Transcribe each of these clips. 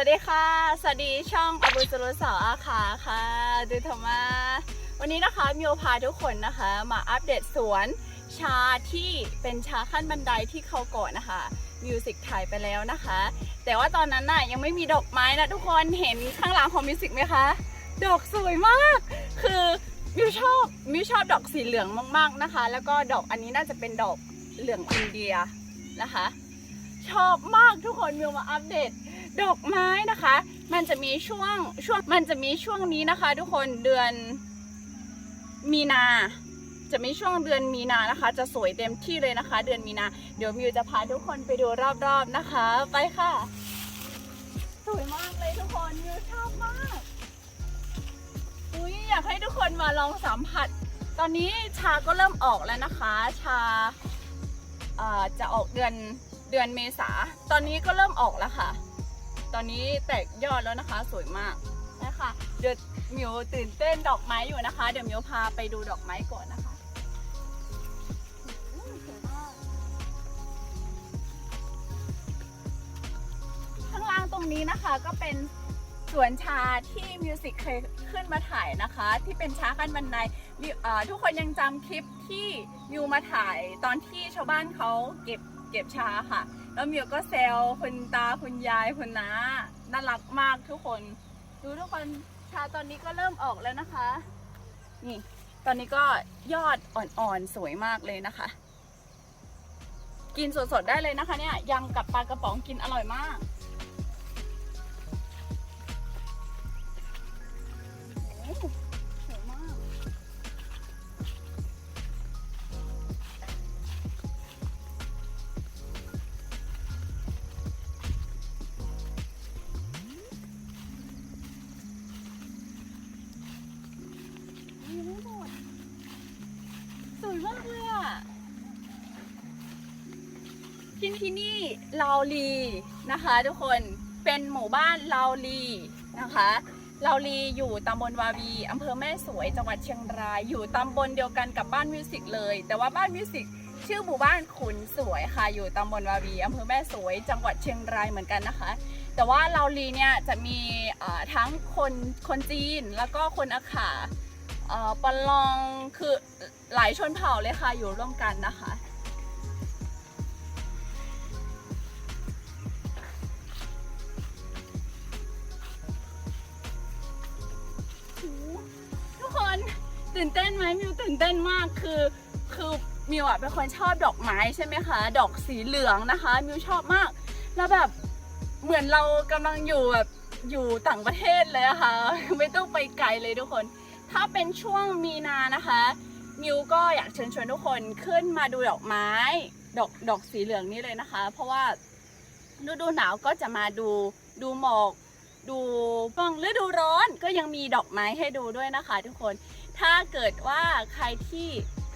วัสดีค่ะ สวัสดีช่องอบุสรุสาวอาคาค่ะดูธรรมา วันนี้นะคะมิวพาทุกคนนะคะ มาอัปเดตสวนชาที่เป็นชาขั้นบันไดที่เขาก่อนนะคะมิวสิกถ่ายไปแล้วนะคะ แต่ว่าตอนนั้นน่ะยังไม่มีดอกไม้นะทุกคนเห็นข้างหลังของมิวสิกไหมคะดอกสวยมาก คือมิวชอบมิวชอบดอกสีเหลืองมากๆนะคะ แล้วก็ดอกอันนี้น่าจะเป็นดอกเหลืองอินเดียนะคะ ชอบมากทุกคนมิวมาอัปเดต ดอกไม้นะคะ มันจะมีช่วงช่วงมันจะมีช่วงนี้นะคะ ทุกคนเดือนมีนา จะมีช่วงเดือนมีนานะคะ จะสวยเต็มที่เลยนะคะ เดือนมีนา เดี๋ยวมิวจะพาทุกคนไปดูรอบๆนะคะ ไปค่ะ สวยมากเลยทุกคนมิวชอบมากอุ้ยอยากให้ทุกคนมาลองสัมผัส ตอนนี้ชาก็เริ่มออกแล้วนะคะ ชาเอ่อจะออกเดือนเดือนเมษา ตอนนี้ก็เริ่มออกแล้วค่ะ ตอนนี้แตกยอดแล้วนะคะ สวยมากนะคะเดี๋ยวมิวตื่นเต้นดอกไม้อยู่นะคะ เดี๋ยวมิวพาไปดูดอกไม้ก่อนนะคะข้างล่างตรงนี้นะคะก็เป็นสวนชาที่มิวสิกเคยขึ้นมาถ่ายนะคะ ที่เป็นชาขั้นบันไดทุกคนยังจำคลิปที่มิวมาถ่ายตอนที่ชาวบ้านเขาเก็บเก็บชาค่ะ แล้วเมิวก็แซวคุณตาคุณยายคุณน้าน่ารักมากทุกคน ดูทุกคนชาตอนนี้ก็เริ่มออกแล้วนะคะ นี่ ตอนนี้ก็ยอดอ่อนๆสวยมากเลยนะคะ กินสดๆได้เลยนะคะเนี่ยยำกับปลากระป๋องกินอร่อยมาก ที่นี่ลาวลีนะคะ ทุกคนเป็นหมู่บ้านลาวลีนะคะลาวลีอยู่ตำบลวาวีอำเภอแม่สวยจังหวัดเชียงราย อยู่ตำบลเดียวกันกับบ้านมิวสิกเลย แต่ว่าบ้านมิวสิกชื่อหมู่บ้านขุนสวยค่ะ อยู่ตำบลวาวีอำเภอแม่สวย จังหวัดเชียงรายเหมือนกันนะคะ แต่ว่าลาวลีเนี่ยจะมีทั้งคนคนจีนแล้วก็คนอาขาเอ่อปะลองคือหลายชนเผ่าเลยค่ะอยู่ร่วมกันนะคะ ตื่นเต้นไหมมิวตื่นเต้นมากคือคือมิวอะเป็นคนชอบดอกไม้ใช่ไหมคะ ดอกสีเหลืองนะคะมิวชอบมาก แล้วแบบเหมือนเรากำลังอยู่แบบอยู่ต่างประเทศเลยอะค่ะไม่ต้องไปไกลเลยทุกคน ถ้าเป็นช่วงมีนานะคะมิวก็อยากเชิญชวนทุกคนขึ้นมาดูดอกไม้ ดอกดอกสีเหลืองนี่เลยนะคะ เพราะว่าฤดูหนาวก็จะมาดูดูหมอก ดูช่วงฤดูร้อนก็ยังมีดอกไม้ให้ดูด้วยนะคะ ทุกคน ถ้าเกิดว่าใครที่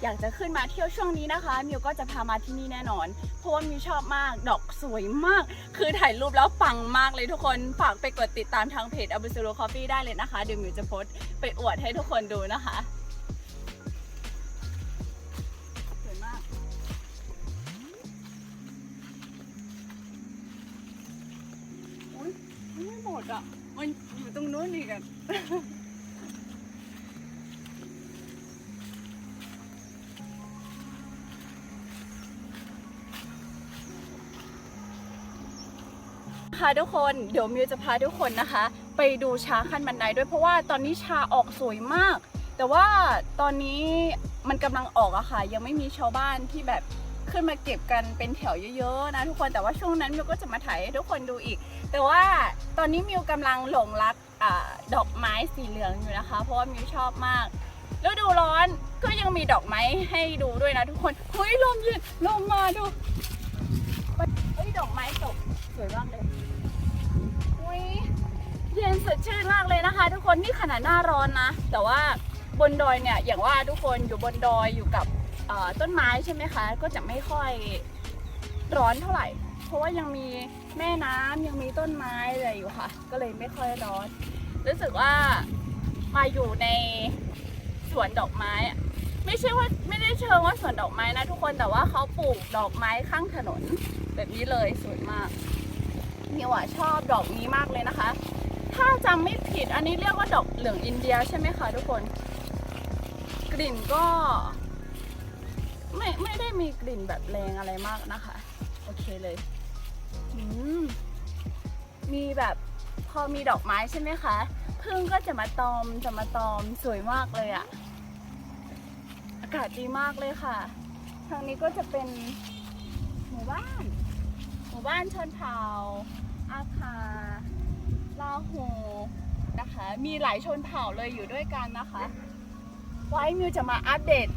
อยากจะขึ้นมาเที่ยวช่วงนี้นะคะมิวก็จะพามาที่นี่แน่นอน เพราะว่ามิวชอบมากดอกสวยมาก คือถ่ายรูปแล้วปังมากเลยทุกคนฝากไปกดติดตามทางเพจ a b u s u r o Coffee ได้เลยนะคะ เดี๋ยวมิวจะโพสต์ไปอวดให้ทุกคนดูนะคะสวยมากอุ้ยไม่หมดอะ มันอยู่ตรงนู้นอีกอะ คะทุกคนเดี๋ยวมิวจะพาทุกคนนะคะ ไปดูชาขั้นบันไดด้วยเพราะว่าตอนนี้ชาออกสวยมาก แต่ว่าตอนนี้มันกำลังออกอะค่ะ ยังไม่มีชาวบ้านที่แบบขึ้นมาเก็บกันเป็นแถวเยอะๆนะทุกคนแต่ว่าช่วงนั้นมิวก็จะมาถ่ายให้ทุกคนดูอีก แต่ว่าตอนนี้มิวกำลังหลงรักอดอกไม้สีเหลืองอยู่นะคะ เพราะว่ามิวชอบมากฤดูร้อนก็ยังมีดอกไม้ให้ดูด้วยนะทุกคนเฮ้ยลมเย็นลมมาดูเฮ้ยดอกไม้ตก วยมากเลยอุ๊ยเย็นสดชื่นมากเลยนะคะ ทุกคนนี่ขนาดหน้าร้อนนะ แต่ว่าบนดอยเนี่ยอย่างว่าทุกคนอยู่บนดอยอยู่กับต้นไม้ใช่ไหมคะ ก็จะไม่ค่อยร้อนเท่าไหร่ เพราะว่ายังมีแม่น้ำยังมีต้นไม้อะไรอยู่ค่ะ ก็เลยไม่ค่อยร้อน รู้สึกว่ามาอยู่ในสวนดอกไม้อะไม่ใช่ว่าไม่ได้เชิงว่าสวนดอกไม้นะทุกคนแต่ว่าเขาปลูกดอกไม้ข้างถนน แบบนี้เลยสวยมาก มิวอะชอบดอกนี้มากเลยนะคะ ถ้าจำไม่ผิดอันนี้เรียกว่าดอกเหลืองอินเดียใช่ไหมคะทุกคน กลิ่นก็ ไม่ไม่ได้มีกลิ่นแบบแรงอะไรมากนะคะ โอเคเลยอืมมีแบบพอมีดอกไม้ใช่ไหมคะพึ่งก็จะมาตอมจะมาตอมสวยมากเลยอะอากาศดีมากเลยค่ะ ทางนี้ก็จะเป็นหมู่บ้าน มู่บ้านชนเผ่า อาคาลาหูนะคะ มีหลายชนเผ่าเลยอยู่ด้วยกันนะคะ ไว้มิวจะมาอัปเดต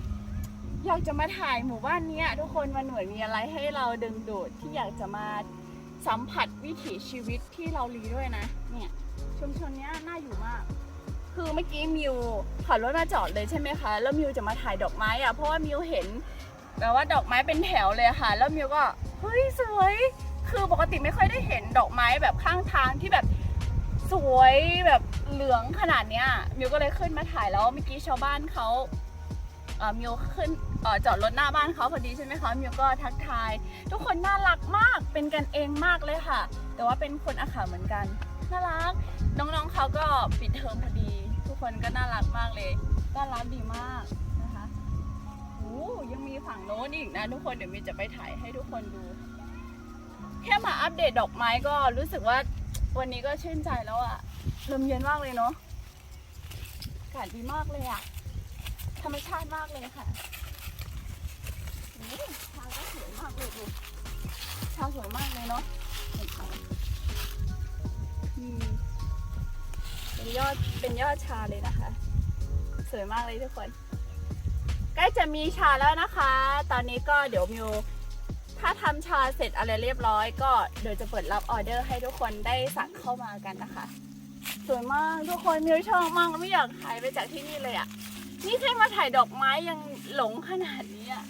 อยากจะมาถ่ายหมู่บ้านเนี้ยทุกคนมันเหมือนมีอะไรให้เราดึงดูดที่อยากจะมาสัมผัสวิถีชีวิตที่เราลีด้วยนะ เนี่ยชุมชนเนี้ยน่าอยู่มาก คือเมื่อกี้มิวขับรถมาจอดเลยใช่ไหมคะ แล้วมิวจะมาถ่ายดอกไม้อะเพราะว่ามิวเห็นแบบว่าดอกไม้เป็นแถวเลยค่ะ แล้วมิวก็ เฮ้ยสวย คือปกติไม่ค่อยได้เห็นดอกไม้แบบข้างทางที่แบบสวยแบบเหลืองขนาดเนี้ยมิวก็เลยขึ้นมาถ่ายแล้วเมื่อกี้ชาวบ้านเขาเอ่อมิวขึ้นเอ่อจอดรถหน้าบ้านเขาพอดีใช่ไหมคะมิวก็ทักทาย ทุกคนน่ารักมากเป็นกันเองมากเลยค่ะ แต่ว่าเป็นคนอาขาเหมือนกันน่ารัก น้องๆเขาก็ปิดเทอมพอดี ทุกคนก็น่ารักมากเลยน่ารักดีมากนะคะโอ้ยังมีฝั่งโน้นอีกนะทุกคนเดี๋ยวมิวจะไปถ่ายให้ทุกคนดู แค่มาอัปเดตดอกไม้ก็รู้สึกว่าวันนี้ก็ชื่นใจแล้วอะลมเย็นมากเลยเนาะอากาศดีมากเลยอะธรรมชาติมากเลยค่ะโอ้ชาก็สวยมากเลยดูชาสวยมากเลยเนาะเห็นค่ะอืมเป็นยอดเป็นยอดชาเลยนะคะ สวยมากเลยทุกคน ใกล้จะมีชาแล้วนะคะ ตอนนี้ก็เดี๋ยวมิว ถ้าทำชาเสร็จอะไรเรียบร้อย ก็เดี๋ยวจะเปิดรับออเดอร์ให้ทุกคนได้สั่งเข้ามากันนะคะสวยมากทุกคนมิวชอบมากไม่อยากหายไปจากที่นี่เลยอะ่ะนี่แค่มาถ่ายดอกไม้ยังหลงขนาดนี้อะ่ะ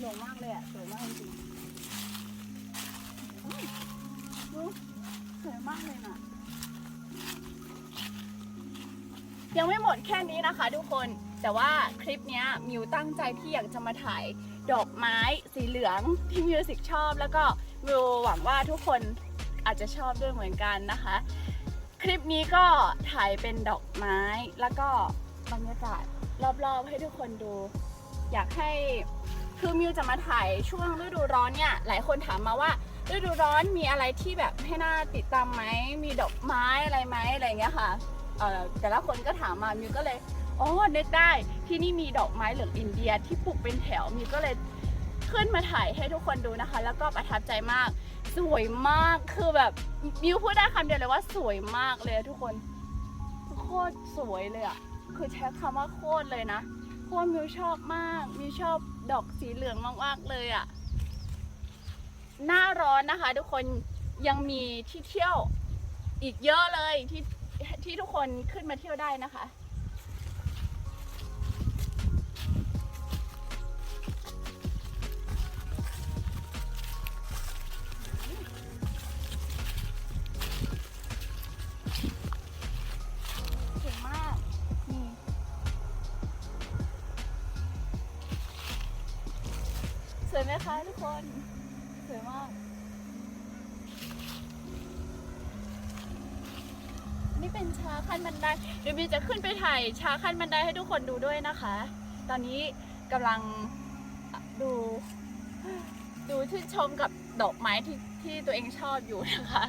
หลงมากเลยอะ่ะสวยมากจริงๆสวยมากเลยนะยังไม่หมดแค่นี้นะคะ ทุกคนแต่ว่าคลิปนี้มิวตั้งใจที่อยากจะมาถ่าย ดอกไม้สีเหลืองที่มิวสิกชอบ แล้วก็มิวหวังว่าทุกคนอาจจะชอบด้วยเหมือนกันนะคะ คลิปนี้ก็ถ่ายเป็นดอกไม้แล้วก็บรรยากาศรอบๆให้ทุกคนดู อยากให้คือมิวจะมาถ่ายช่วงฤดูร้อนเนี่ยหลายคนถามมาว่าฤดูร้อนมีอะไรที่แบบให้น่าติดตามไหมมีดอกไม้อะไรไหมอะไรเงี้ยค่ะเออแต่ละคนก็ถามมามิวก็เลย อ๋อนึกได้ที่นี่มีดอกไม้เหลืองอินเดียที่ปลูกเป็นแถวมิวก็เลยขึ้นมาถ่ายให้ทุกคนดูนะคะ แล้วก็ประทับใจมาก สวยมากคือแบบมิวพูดได้คำเดียวเลยว่าสวยมากเลยทุกคนโคตรสวยเลยอะคือใช้คำว่าโคตรเลยนะเพราะมิวชอบมากมิวชอบดอกสีเหลืองมากๆเลยอะหน้าร้อนนะคะ ทุกคนยังมีที่เที่ยวอีกเยอะเลยที่ที่ทุกคนขึ้นมาเที่ยวได้นะคะ วยไหมคะทุกคน สวยมาก นี่เป็นชาขั้นบันได เดี๋ยวมิวจะขึ้นไปถ่ายชาขั้นบันไดให้ทุกคนดูด้วยนะคะ ตอนนี้กำลังดู ดูชื่นชมกับดอกไม้ที่ที่ตัวเองชอบอยู่นะคะ